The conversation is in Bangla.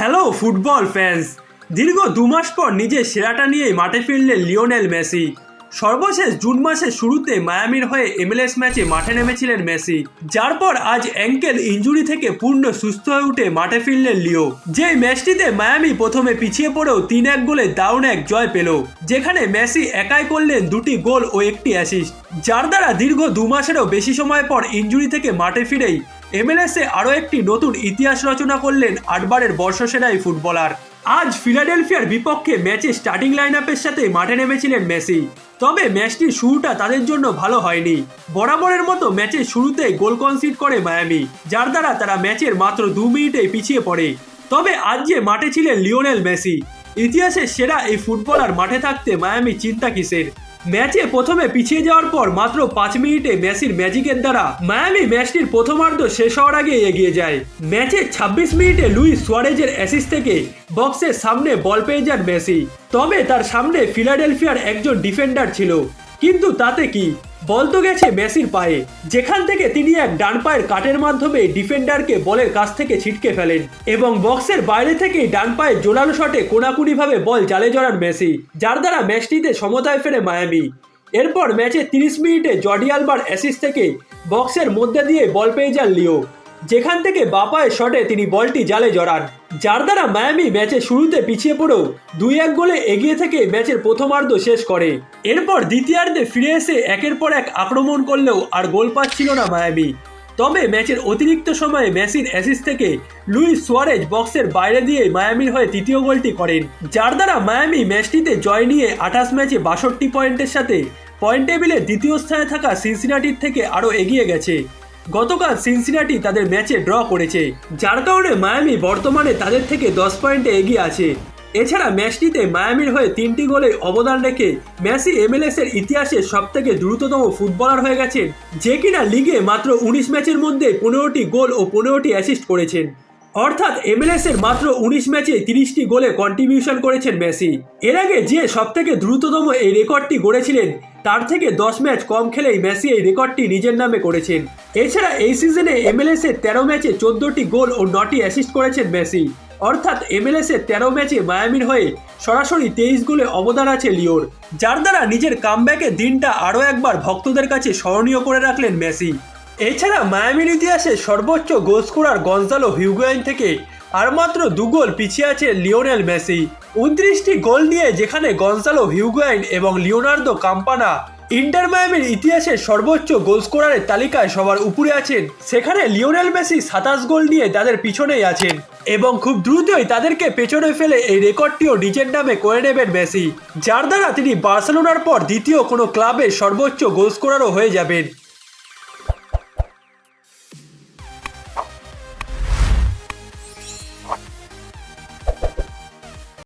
হ্যালো ফুটবল ফ্যান্স দীর্ঘ দু মাস পর নিজের সেরাটা নিয়ে মাঠে ফিরলেন লিওনেল মেসি। সর্বশেষ জুন মাসের শুরুতে মায়ামির হয়ে এমএলএস ম্যাচে মাঠে নেমেছিলেন মেসি। যার পর আজ অ্যাঙ্কেল ইঞ্জুরি থেকে পূর্ণ সুস্থ হয়ে উঠে মাঠে ফিরলেন লিও। যে ম্যাচটিতে মায়ামি প্রথমে পিছিয়ে পড়েও তিন এক গোলে দারুণ এক জয় পেল, যেখানে মেসি একাই করলেন দুটি গোল ও একটি অ্যাসিস্ট যার দ্বারা দীর্ঘ দু মাসেরও বেশি সময় পর ইঞ্জুরি থেকে মাঠে ফিরেই এমএলএসে আরও একটি নতুন ইতিহাস রচনা করলেন আটবারের বর্ষসেরা এই ফুটবলার। আজ ফিলাডেলফিয়ার বিপক্ষে ম্যাচে স্টার্টিং লাইন আপের সাথে মাঠে নেমেছিলেন মেসি। তবে ম্যাচটির শুরুটা তাদের জন্য ভালো হয়নি। বরাবরের মতো ম্যাচের শুরুতেই গোল কনসিড করে মায়ামি, যার দ্বারা তারা ম্যাচের মাত্র দু মিনিটে পিছিয়ে পড়ে। তবে আজ যে মাঠে ছিলেন লিওনেল মেসি, ইতিহাসের সেরা এই ফুটবলার মাঠে থাকতে মায়ামি চিন্তা কিসের? ম্যাচে প্রথমে পিছিয়ে যাওয়ার পর মাত্র পাঁচ মিনিটে মেসির ম্যাজিকের দ্বারা মায়ামি ম্যাচটির প্রথমার্ধ শেষ হওয়ার আগে এগিয়ে যায়। ম্যাচে ছাব্বিশ মিনিটে লুই সোয়ারেজের অ্যাসিস থেকে বক্সের সামনে বল পেয়ে যান মেসি। তবে তার সামনে ফিলাডেলফিয়ার একজন ডিফেন্ডার ছিল। কিন্তু তাতে কি? বল তো গেছে মেসির পায়ে। যেখান থেকে তিনি এক ডান পায়ের কাটের মাধ্যমে ডিফেন্ডারকে বলের কাছ থেকে ছিটকে ফেলেন এবং বক্সের বাইরে থেকে ডান পায়ে জোরালো শটে কোনাকুনিভাবে বল জালে জড়ান মেসি, যার দ্বারা ম্যাচটিতে সমতায় ফেরে মায়ামি। এরপর ম্যাচে তিরিশ মিনিটে জর্ডি আলবার অ্যাসিস থেকে বক্সের মধ্যে দিয়ে বল পেয়ে যান লিও। যেখান থেকে বাপায়ের শটে তিনি বলটি জালে জড়ান। যার দ্বারা মায়ামি ম্যাচের শুরুতে পিছিয়ে পড়েও দুই এক গোলে এগিয়ে থেকে ম্যাচের প্রথমার্ধ শেষ করে। এরপর দ্বিতীয়ার্ধে ফিরে এসে একের পর এক আক্রমণ করলেও আর গোল পাচ্ছিল না মায়ামি। তবে ম্যাচের অতিরিক্ত সময়ে মেসির অ্যাসিস থেকে লুইস সোয়ারেজ বক্সের বাইরে দিয়ে মায়ামির হয়ে তৃতীয় গোলটি করেন। যার দ্বারা মায়ামি ম্যাচটিতে জয় নিয়ে আঠাশ ম্যাচে বাষট্টি পয়েন্টের সাথে পয়েন্ট টেবিলে দ্বিতীয় স্থানে থাকা সিনসিনাটির থেকে আরও এগিয়ে গেছে। গতকাল সিনসিনাটি তাদের ম্যাচে ড্র করেছে, যার কারণে মায়ামি বর্তমানে তাদের থেকে দশ পয়েন্টে এগিয়ে আছে। এছাড়া ম্যাচটিতে মায়ামির হয়ে তিনটি গোলে অবদান রেখে মেসি এমএলএস এর ইতিহাসে সব থেকে দ্রুততম ফুটবলার হয়ে গেছেন, যে কিনা লিগে মাত্র উনিশ ম্যাচের মধ্যে পনেরোটি গোল ও পনেরোটি অ্যাসিস্ট করেছেন। অর্থাৎ এমএলএস এর মাত্র উনিশ ম্যাচে তিরিশটি গোলে কন্ট্রিবিউশন করেছেন মেসি। এর আগে যে সব থেকে দ্রুততম এই রেকর্ডটি গড়েছিলেন, তার থেকে দশ ম্যাচ কম খেলেই মেসি এই রেকর্ডটি নিজের নামে করেছেন। এছাড়া এই সিজনে এমএলএস এর তেরো ম্যাচে চোদ্দটি গোল ও নটি অ্যাসিস্ট করেছেন মেসি। অর্থাৎ এমএলএস এর তেরো ম্যাচে মায়ামির হয়ে সরাসরি তেইশ গোলে অবদান আছে লিওর, যার দ্বারা নিজের কামব্যাকের দিনটা আরও একবার ভক্তদের কাছে স্মরণীয় করে রাখলেন মেসি। এছাড়া মায়ামির ইতিহাসে সর্বোচ্চ গোল স্কোরার গঞ্জালো হিউগোয়েন থেকে আর মাত্র দু গোল পিছিয়ে আছে লিওনেল মেসি। উনত্রিশটি গোল নিয়ে যেখানে গঞ্জালো হিউগোয়েন এবং লিওনার্দো কাম্পানা ইন্টার মায়ামির ইতিহাসের সর্বোচ্চ গোল স্কোরারের তালিকায় সবার উপরে আছেন, সেখানে লিওনেল মেসি সাতাশ গোল নিয়ে তাদের পিছনেই আছেন এবং খুব দ্রুতই তাদেরকে পেছনে ফেলে এই রেকর্ডটিও নিজের নামে করে নেবেন মেসি, যার দ্বারা তিনি বার্সেলোনার পর দ্বিতীয় কোনো ক্লাবের সর্বোচ্চ গোল স্কোরারও হয়ে যাবেন।